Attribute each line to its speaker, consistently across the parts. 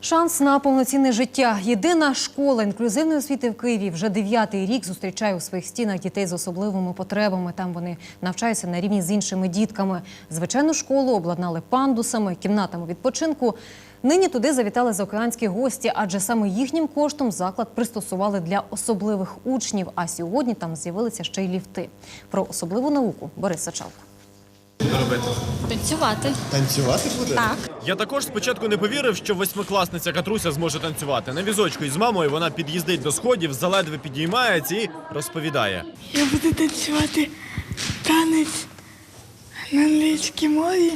Speaker 1: Шанс на повноцінне життя. Єдина школа інклюзивної освіти в Києві вже дев'ятий рік зустрічає у своїх стінах дітей з особливими потребами. Там вони навчаються на рівні з іншими дітками. Звичайну школу обладнали пандусами, кімнатами відпочинку. Нині туди завітали заокеанські гості, адже саме їхнім коштом заклад пристосували для особливих учнів. А сьогодні там з'явилися ще й ліфти. Про особливу науку Борис Сачалко.
Speaker 2: Танцювати.
Speaker 3: Танцювати буде?
Speaker 2: Так.
Speaker 4: Я також спочатку не повірив, що восьмикласниця Катруся зможе танцювати. На візочку із мамою вона під'їздить до сходів, заледве підіймається і розповідає.
Speaker 5: Я буду танцювати танець на англійській мові.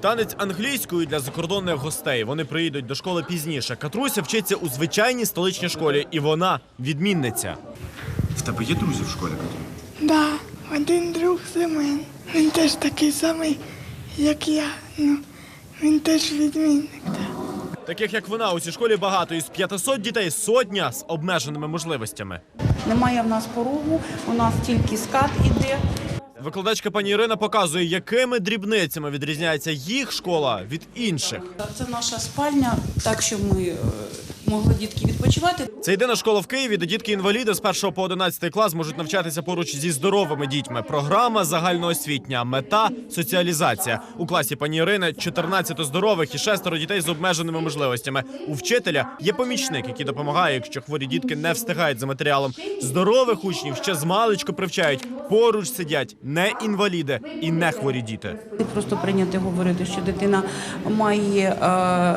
Speaker 4: Танець англійською для закордонних гостей. Вони приїдуть до школи пізніше. Катруся вчиться у звичайній столичній школі, і вона відмінниця.
Speaker 3: В тебе є друзі в школі, Катрін?
Speaker 5: Да, один друг Семен. Він теж такий самий, як я. Ну, він теж відмінник. Да.
Speaker 4: Таких як вона у цій школі багато із 500 дітей сотня з обмеженими можливостями.
Speaker 6: Немає в нас порогу, у нас тільки скат іде.
Speaker 4: Викладачка пані Ірина показує, якими дрібницями відрізняється їх школа від інших.
Speaker 6: Це наша спальня, так що ми е, могли дітки відпочивати.
Speaker 4: Це єдина школа в Києві, де дітки-інваліди з 1 по 11 клас можуть навчатися поруч зі здоровими дітьми. Програма загальноосвітня, мета соціалізація. У класі пані Ірини 14 здорових і шестеро дітей з обмеженими можливостями. У вчителя є помічник, який допомагає, якщо хворі дітки не встигають за матеріалом. Здорових учнів ще з маличку привчають. Поруч сидять не інваліди і не хворі діти.
Speaker 6: Просто прийняти говорити, що дитина має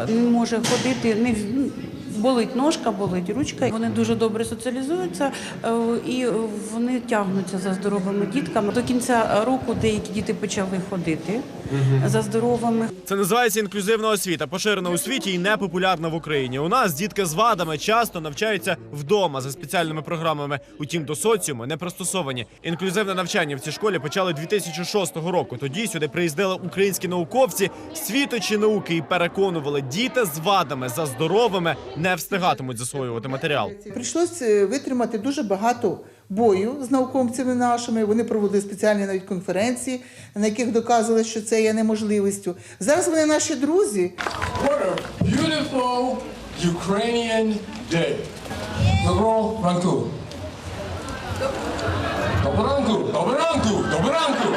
Speaker 6: не може ходити, не болить ножка, болить ручка. Вони дуже добре соціалізуються е, і вони тягнуться за здоровими дітками. До кінця року деякі діти почали ходити за здоровими.
Speaker 4: Це називається інклюзивна освіта, поширена у світі і не популярна в Україні. У нас дітки з вадами часто навчаються вдома за спеціальними програмами. Утім, до соціуму не пристосовані. Інклюзивне навчання в цій школі почали 2006 року. Тоді сюди приїздили українські науковці, світочі науки і переконували, діти з вадами за здоровими не встигатимуть засвоювати матеріал.
Speaker 7: Прийшлось е, витримати дуже багато бою з науковцями нашими. Вони проводили спеціальні навіть конференції, на яких доказували, що це є неможливістю. Зараз вони наші друзі.
Speaker 8: What a beautiful Ukrainian day. Доброго ранку. Доброго ранку, доброго ранку? Доброго ранку.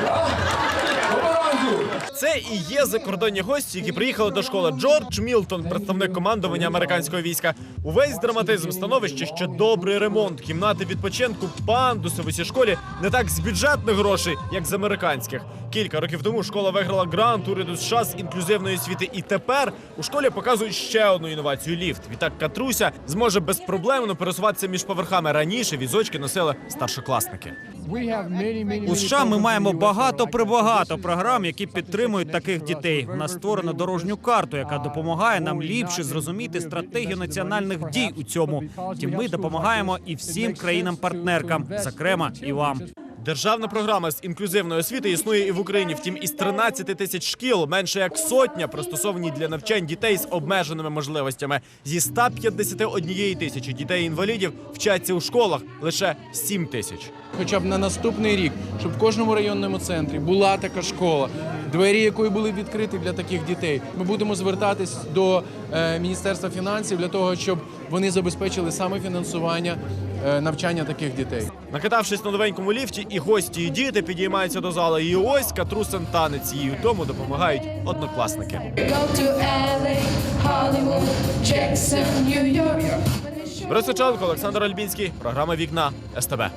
Speaker 4: Це і є закордонні гості, які приїхали до школи. Джордж Мілтон, представник командування американського війська. Увесь драматизм становища, що добрий ремонт, кімнати відпочинку, пандуси в усій школі не так з бюджетних грошей, як з американських. Кілька років тому школа виграла грант уряду США з інклюзивної освіти. І тепер у школі показують ще одну інновацію ліфт. Відтак Катруся зможе безпроблемно пересуватися між поверхами. Раніше візочки носили старшокласники.
Speaker 9: У США ми маємо багато прибагато програм, які підтримують таких дітей. У нас створено дорожню карту, яка допомагає нам ліпше зрозуміти стратегію національних дій у цьому. Втім, ми допомагаємо і всім країнам-партнеркам, зокрема і вам.
Speaker 4: Державна програма з інклюзивної освіти існує і в Україні. Втім, із 13 тисяч шкіл менше як сотня пристосовані для навчань дітей з обмеженими можливостями. Зі 151 тисячі дітей-інвалідів вчаться у школах лише 7 тисяч.
Speaker 10: хоча б на наступний рік, щоб в кожному районному центрі була така школа, двері якої були відкриті для таких дітей. Ми будемо звертатись до е, Міністерства фінансів для того, щоб вони забезпечили саме фінансування е, навчання таких дітей.
Speaker 4: Накатавшись на новенькому ліфті, і гості, і діти підіймаються до зали. І ось катрусен танець у тому допомагають однокласники. Борис Олександр Альбінський, програма Вікна СТБ.